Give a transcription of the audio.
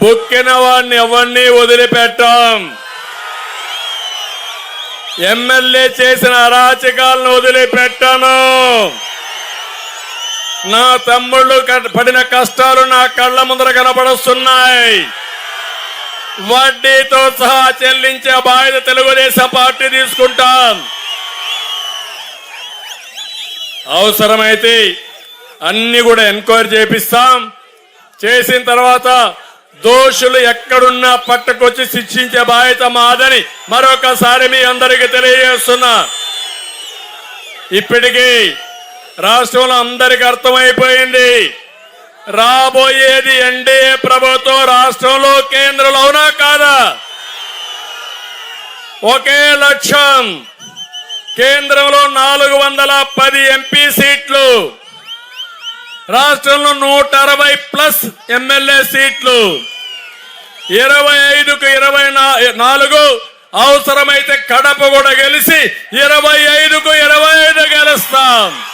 బొక్కిన వాడిని ఎవరిని వదిలిపెట్టాం. ఎమ్మెల్యే చేసిన అరాచకాలను వదిలిపెట్టాను. నా తమ్ముళ్ళు పడిన కష్టాలు నా కళ్ళ ముందర కనపడుస్తున్నాయి వడ్డీతో సహా చెల్లించే బాధ్యత తెలుగుదేశం పార్టీ తీసుకుంటాం. అవసరమైతే అన్ని కూడా ఎంక్వైరీ చేపిస్తాం. చేసిన తర్వాత దోషులు ఎక్కడున్నా పట్టుకొచ్చి శిక్షించే బాధ్యత మాదని మరొకసారి మీ అందరికీ తెలియజేస్తున్నా. ఇప్పటికీ రాష్ట్రంలో అందరికి అర్థమైపోయింది. రాబోయేది ఎన్డీఏ ప్రభుత్వం రాష్ట్రంలో కేంద్రంలో అవునా కాదా? ఒకే లక్ష్యం. కేంద్రంలో నాలుగు వందల పది ఎంపీ సీట్లు. రాష్ట్రంలో నూట అరవై ప్లస్ ఎమ్మెల్యే సీట్లు. ఇరవై ఐదుకు ఇరవై నాలుగు. అవసరమైతే కడప కూడా గెలిచి ఇరవై ఐదుకు ఇరవై ఐదు గెలుస్తాం.